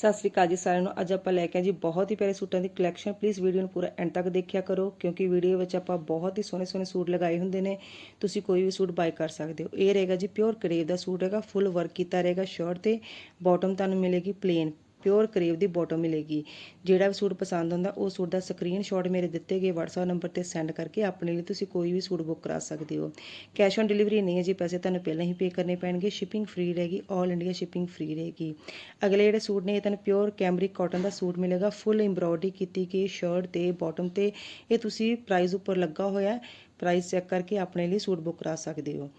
ਸਤਿ ਸ੍ਰੀ ਅਕਾਲ ਜੀ ਸਾਰਿਆਂ ਨੂੰ। ਅੱਜ ਆਪਾਂ ਲੈ ਕੇ ਆਏ ਜੀ ਬਹੁਤ ਹੀ ਪਿਆਰੇ ਸੂਟਾਂ ਦੀ ਕਲੈਕਸ਼ਨ ਪਲੀਜ਼ ਵੀਡੀਓ ਨੂੰ ਪੂਰਾ ਐਂਡ ਤੱਕ ਦੇਖਿਆ ਕਰੋ, ਕਿਉਂਕਿ ਵੀਡੀਓ ਵਿੱਚ ਆਪਾਂ ਬਹੁਤ ਹੀ ਸੋਹਣੇ ਸੋਹਣੇ ਸੂਟ ਲਗਾਏ ਹੁੰਦੇ ਨੇ। ਤੁਸੀਂ ਕੋਈ ਵੀ ਸੂਟ ਬਾਈ ਕਰ ਸਕਦੇ ਹੋ। ਇਹ ਰਹੇਗਾ ਜੀ ਪਿਓਰ ਕਰੇਵ ਦਾ ਸੂਟ ਹੈਗਾ ਫੁੱਲ ਵਰਕ ਕੀਤਾ ਰਹੇਗਾ ਸ਼ਰਟ ਤੇ। ਬਾਟਮ ਤੁਹਾਨੂੰ ਮਿਲੇਗੀ ਪਲੇਨ ਪਿਓਰ ਕਰੇਵ ਦੀ ਬਾਟਮ ਮਿਲੇਗੀ। ਜਿਹੜਾ ਵੀ ਸੂਟ ਪਸੰਦ ਹੁੰਦਾ, ਉਹ ਸੂਟ ਦਾ ਸਕਰੀਨਸ਼ਾਟ ਮੇਰੇ ਦਿੱਤੇ ਗਏ WhatsApp ਨੰਬਰ ਤੇ ਸੈਂਡ ਕਰਕੇ ਆਪਣੇ ਲਈ ਤੁਸੀਂ ਕੋਈ ਵੀ ਸੂਟ ਬੁੱਕ ਕਰਾ ਸਕਦੇ ਹੋ। ਕੈਸ਼ ਔਨ ਡਿਲੀਵਰੀ ਨਹੀਂ ਹੈ ਜੀ, ਪੈਸੇ ਤੁਹਾਨੂੰ ਪਹਿਲਾਂ ਹੀ ਪੇ ਕਰਨੇ ਪੈਣਗੇ ਸ਼ਿਪਿੰਗ ਫ੍ਰੀ ਰਹੇਗੀ 올 ਇੰਡੀਆ ਸ਼ਿਪਿੰਗ ਫ੍ਰੀ ਰਹੇਗੀ। ਅਗਲੇ ਜਿਹੜੇ ਸੂਟ ਨੇ, ਇਹ ਤੁਹਾਨੂੰ ਪਿਓਰ ਕੈਮਰਿਕ ਕਾਟਨ ਦਾ ਸੂਟ ਮਿਲੇਗਾ ਫੁੱਲ ਐਮਬ੍ਰੋਇਡਰੀ ਕੀਤੀ ਗਈ ਸ਼ਰਟ ਤੇ ਬਾਟਮ ਤੇ। ਇਹ ਤੁਸੀਂ ਪ੍ਰਾਈਸ ਉੱਪਰ ਲੱਗਾ ਹੋਇਆ ਪ੍ਰਾਈਸ ਚੈੱਕ ਕਰਕੇ ਆਪਣੇ ਲਈ ਸੂਟ ਬੁੱਕ ਕਰਾ ਸਕਦੇ ਹੋ।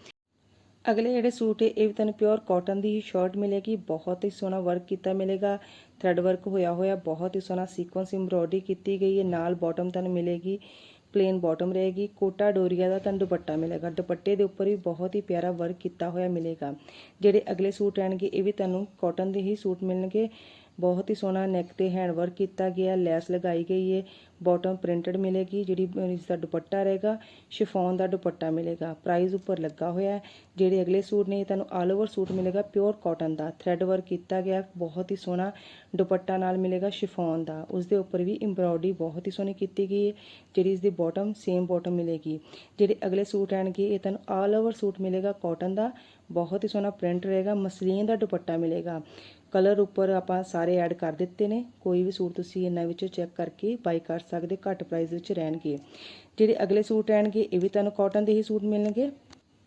ਅਗਲੇ ਜਿਹੜੇ ਸੂਟ ਹੈ, ਇਹ ਵੀ ਤੁਹਾਨੂੰ ਪਿਓਰ ਕਾਟਨ ਦੀ ਹੀ ਸ਼ਰਟ ਮਿਲੇਗੀ, ਬਹੁਤ ਹੀ ਸੋਹਣਾ ਵਰਕ ਕੀਤਾ ਮਿਲੇਗਾ ਥ੍ਰੈਡ ਵਰਕ ਹੋਇਆ ਹੋਇਆ, ਬਹੁਤ ਹੀ ਸੋਹਣਾ ਸੀਕੁਐਂਸ ਐਮਬ੍ਰੋਇਡਰੀ ਕੀਤੀ ਗਈ ਹੈ, ਨਾਲ ਬਾਟਮ ਤੁਹਾਨੂੰ ਮਿਲੇਗੀ ਪਲੇਨ ਬਾਟਮ ਰਹੇਗੀ, ਕੋਟਾ ਡੋਰੀਆ ਦਾ ਤੁਹਾਨੂੰ ਦੁਪੱਟਾ ਮਿਲੇਗਾ, ਦੁਪੱਟੇ ਦੇ ਉੱਪਰ ਵੀ ਬਹੁਤ ਹੀ ਪਿਆਰਾ ਵਰਕ ਕੀਤਾ ਹੋਇਆ ਮਿਲੇਗਾ, ਜਿਹੜੇ ਅਗਲੇ ਸੂਟ ਰਹਿਣਗੇ, ਇਹ ਵੀ ਤੁਹਾਨੂੰ ਕਾਟਨ ਦੇ ਹੀ ਸੂਟ ਮਿਲਣਗੇ ਬਹੁਤ ਹੀ ਸੋਹਣਾ ਨੈਕ ਤੇ ਹੈਂਡ ਵਰਕ ਕੀਤਾ ਗਿਆ, ਲੈਸ ਲਗਾਈ ਗਈ ਹੈ ਬਾਟਮ ਪ੍ਰਿੰਟਡ ਮਿਲੇਗੀ, ਜਿਹੜੀ ਇਸ ਦਾ ਦੁਪੱਟਾ ਰਹੇਗਾ ਸ਼ਿਫੋਨ ਦਾ ਦੁਪੱਟਾ ਮਿਲੇਗਾ ਪ੍ਰਾਈਸ ਉੱਪਰ ਲੱਗਾ ਹੋਇਆ ਹੈ। ਜਿਹੜੇ ਅਗਲੇ ਸੂਟ ਨੇ, ਇਹ ਤੁਹਾਨੂੰ ਆਲ ਓਵਰ ਸੂਟ ਮਿਲੇਗਾ ਪਿਓਰ ਕਾਟਨ ਦਾ ਥ੍ਰੈਡ ਵਰਕ ਕੀਤਾ ਗਿਆ, ਬਹੁਤ ਹੀ ਸੋਹਣਾ ਦੁਪੱਟਾ ਨਾਲ ਮਿਲੇਗਾ ਸ਼ਿਫੋਨ ਦਾ। ਉਸ ਦੇ ਉੱਪਰ ਵੀ ਐਮਬ੍ਰੋਇਡਰੀ ਬਹੁਤ ਹੀ ਸੋਹਣੀ ਕੀਤੀ ਗਈ ਹੈ ਜਿਹੜੀ ਇਸ ਦੀ ਬਾਟਮ ਸੇਮ ਬਾਟਮ ਮਿਲੇਗੀ। ਜਿਹੜੇ ਅਗਲੇ ਸੂਟ ਆਣਗੇ, ਇਹ ਤੁਹਾਨੂੰ ਆਲ ਓਵਰ ਸੂਟ ਮਿਲੇਗਾ ਕਾਟਨ ਦਾ ਬਹੁਤ ਹੀ ਸੋਹਣਾ ਪ੍ਰਿੰਟ ਰਹੇਗਾ, ਮਸਲੀਨ ਦਾ ਦੁਪੱਟਾ ਮਿਲੇਗਾ। ਕਲਰ ਉੱਪਰ ਆਪਾਂ ਸਾਰੇ ਐਡ ਕਰ ਦਿੱਤੇ ਨੇ। ਕੋਈ ਵੀ ਸੂਟ ਤੁਸੀਂ ਇਹਨਾਂ ਵਿੱਚੋਂ ਚੈੱਕ ਕਰਕੇ ਬਾਈ ਕਰ ਸਕਦੇ, ਘੱਟ ਪ੍ਰਾਈਸ ਵਿੱਚ ਰਹਿਣਗੇ। ਜਿਹੜੇ ਅਗਲੇ ਸੂਟ ਆਣਗੇ ਇਹ ਵੀ ਤੁਹਾਨੂੰ ਕਾਟਨ ਦੇ ਹੀ ਸੂਟ ਮਿਲਣਗੇ।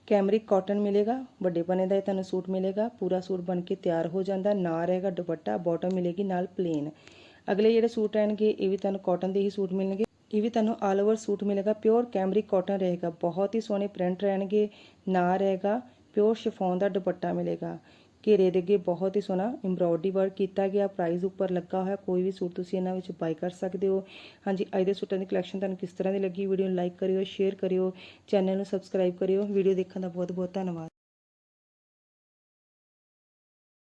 ਕੈਮਰਿਕ ਕਾਟਨ ਮਿਲੇਗਾ, ਵੱਡੇ ਬਣੇ ਦਾ ਇਹ ਤੁਹਾਨੂੰ ਸੂਟ ਮਿਲੇਗਾ। ਪੂਰਾ ਸੂਟ ਬਣ ਕੇ ਤਿਆਰ ਹੋ ਜਾਂਦਾ, ਨਾ ਰਹੇਗਾ ਦੁਪੱਟਾ ਬਾਟਮ ਮਿਲੇਗੀ ਨਾਲ ਪਲੇਨ ਅਗਲੇ ਜਿਹੜੇ ਸੂਟ ਆਣਗੇ ਇਹ ਵੀ ਤੁਹਾਨੂੰ ਕਾਟਨ ਦੇ ਹੀ ਸੂਟ ਮਿਲਣਗੇ। ਇਹ ਵੀ ਤੁਹਾਨੂੰ ਆਲ ਓਵਰ ਸੂਟ ਮਿਲੇਗਾ ਪਿਓਰ ਕੈਮਰਿਕ ਕਾਟਨ ਰਹੇਗਾ। ਬਹੁਤ ਹੀ ਸੋਹਣੇ ਪ੍ਰਿੰਟ ਰਹਿਣਗੇ, ਨਾ ਰਹੇਗਾ। ਪਿਓਰ ਸ਼ਿਫੋਨ ਦਾ ਦੁਪੱਟਾ ਮਿਲੇਗਾ। ਘੇਰੇ ਦੇ ਅੱਗੇ ਬਹੁਤ ਹੀ ਸੋਹਣਾ ਐਮਬ੍ਰੋਇਡਰੀ ਵਰਕ ਕੀਤਾ ਗਿਆ। ਪ੍ਰਾਈਸ ਉੱਪਰ ਲੱਗਾ ਹੋਇਆ ਕੋਈ ਵੀ ਸੂਟ ਤੁਸੀਂ ਇਹਨਾਂ ਵਿੱਚ ਬਾਈ ਕਰ ਸਕਦੇ ਹੋ। ਹਾਂਜੀ, ਅੱਜ ਦੇ ਸੂਟਾਂ ਦੀ ਕਲੈਕਸ਼ਨ ਤੁਹਾਨੂੰ ਕਿਸ ਤਰ੍ਹਾਂ ਦੀ ਲੱਗੀ? ਵੀਡੀਓ ਨੂੰ ਲਾਈਕ ਕਰਿਓ ਸ਼ੇਅਰ ਕਰਿਓ ਚੈਨਲ ਨੂੰ ਸਬਸਕ੍ਰਾਈਬ ਕਰਿਓ। ਵੀਡੀਓ ਦੇਖਣ ਦਾ ਬਹੁਤ ਬਹੁਤ ਧੰਨਵਾਦ।